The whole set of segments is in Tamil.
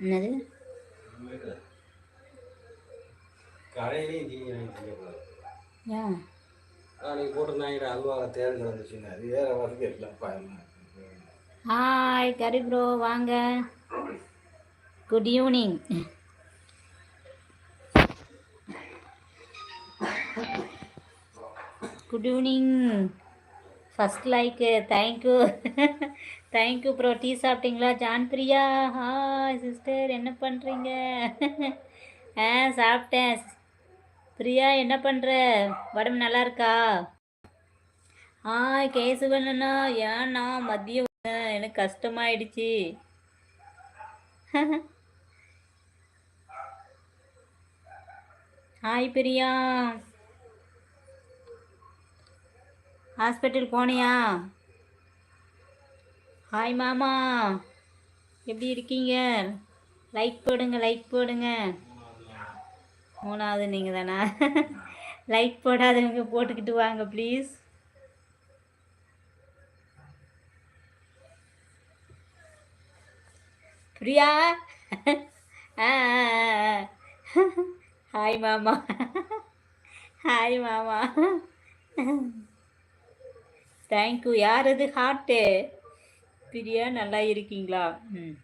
என்னது? ஏன் அன்னைக்கு போட்டிருந்தாங்க அல்வாவை தேர்வு கிடந்துச்சுன்னு அது வேற வரைக்கும் இல்லை ஹாய் கரி ப்ரோ வாங்க. Good evening good evening first like thank you thank you bro tea சாப்பிட்டீங்களா? ஜான் பிரியா ஹாய் சிஸ்டர் என்ன பண்ணுறீங்க ஆ சாப்பிட்டேன். பிரியா என்ன பண்ணுற உடம்பு நல்லா இருக்கா? ஹாய் கேசவண்ணா ஏன்னா மதியம் எனக்கு கஷ்டமாயிடுச்சு. ஹாய் பிரியா. ஹாஸ்பிட்டல் போனியா? ஹாய் மாமா. எப்படி இருக்கீங்க? லைக் போடுங்க லைக் போடுங்க. மூணாவது நீங்கள் தானா? லைக் போடாதவங்க போட்டுக்கிட்டு வாங்க ப்ளீஸ் பிரியா? ஹாய் மாமா. ஹாய் மாமா. தேங்க்யூ யார் அது? ஹார்ட்டு பிரியா நல்லா இருக்கீங்களா? ம்.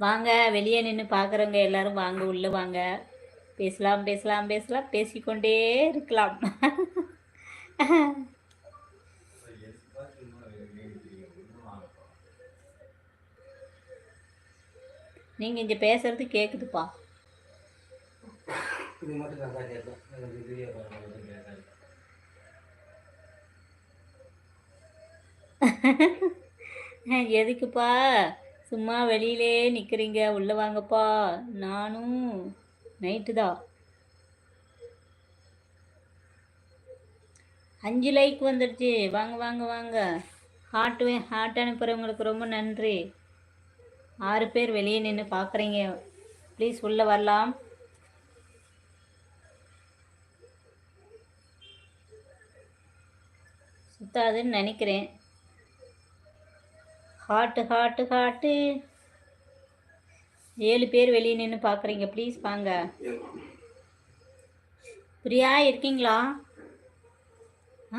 வாங்க வெளியே நின்று பார்க்குறவங்க எல்லாரும் வாங்க உள்ளே வாங்க. பேசலாம் பேசலாம் பேசலாம். பேசிக்கொண்டே இருக்கலாம். நீங்கள் இங்கே பேசுறது கேட்குதுப்பா இது மட்டும் நல்லா கேட்கும் எனக்கு இதுவே பரவாயில்ல கேட்காது. எதுக்குப்பா? சும்மா வெளியிலே நிற்கிறீங்க உள்ளே வாங்கப்பா. நானும் நைட்டு தான் அஞ்சு லைக் வந்துடுச்சு. வாங்க வாங்க வாங்க. ஹார்ட் ஹார்ட் அனுப்புகிறவங்களுக்கு ரொம்ப நன்றி. ஆறு பேர் வெளியே நின்று பார்க்குறீங்க. ப்ளீஸ் உள்ளே வரலாம். சுத்தாதுன்னு நினைக்கிறேன். Hot hot hot. ஏழு பேர் வெளியே நின்று பார்க்குறீங்க. ப்ளீஸ் வாங்க. பிரியா இருக்கீங்களா? ஆ?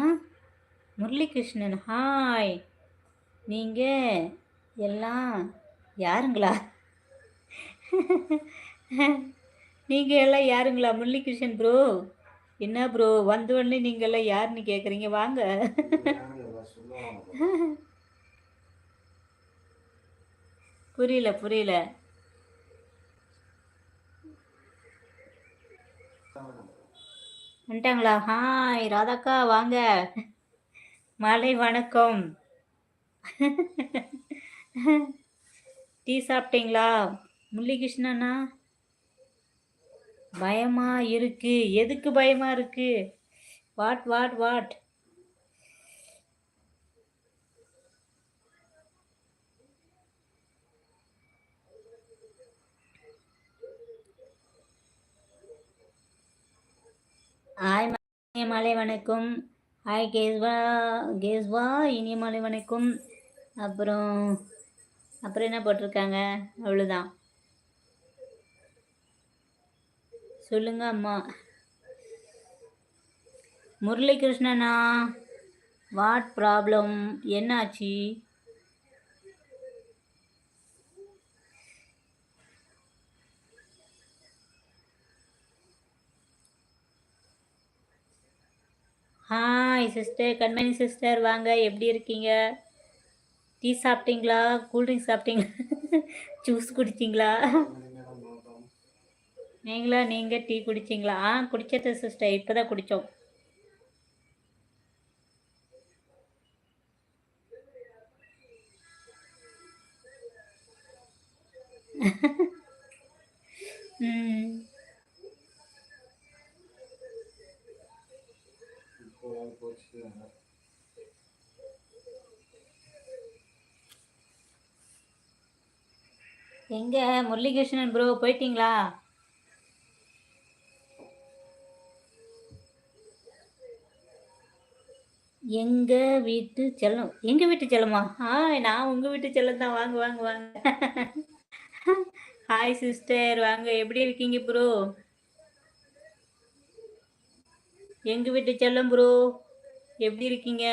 முரளிகிருஷ்ணன் ஹாய். நீங்கள் எல்லாம் யாருங்களா? நீங்கள் எல்லாம் யாருங்களா? முரளிகிருஷ்ணன் ப்ரோ என்ன ப்ரோ வந்த உடனே நீங்கள் எல்லாம் யாருன்னு கேட்குறீங்க வாங்க. புரியல புரியல. வந்துட்டாங்களா? ஹாய் ராதாக்கா வாங்க. மாலை வணக்கம். டீ சாப்பிட்டீங்களா? முள்ளிகிருஷ்ணண்ணா பயமா இருக்கு. எதுக்கு பயமா இருக்கு? What what what? ஹாய் இனியமலை வணக்கம். ஹாய் கேஸ்வா கேஸ்வா இனியமலை வணக்கம். அப்புறம் அப்புறம் என்ன போட்டிருக்காங்க? அவ்வளோதான் சொல்லுங்க அம்மா. முரளிகிருஷ்ணனா வாட் ப்ராப்ளம் என்னாச்சு? ஹாய் சிஸ்டர் கண்மணி சிஸ்டர் வாங்க. எப்படி இருக்கீங்க? டீ சாப்பிட்டீங்களா? கூல்ட்ரிங்க் சாப்பிட்டீங்களா? ஜூஸ் குடிச்சிங்களா? நீங்களா? நீங்கள் டீ குடிச்சிங்களா? ஆ குடிச்சது சிஸ்டர். இப்போ தான் குடித்தோம் ம் எங்கே முரளிகிருஷ்ணன் ப்ரோ போயிட்டீங்களா? எங்கள் வீட்டு செல்லம் எங்கள் வீட்டு செல்லமா? ஆ நான் உங்கள் வீட்டு செல்லம் தான். வாங்க வாங்க வாங்க. ஹாய் சிஸ்டர் வாங்க எப்படி இருக்கீங்க ப்ரோ எங்கள் வீட்டு செல்லம் ப்ரோ எப்படி இருக்கீங்க?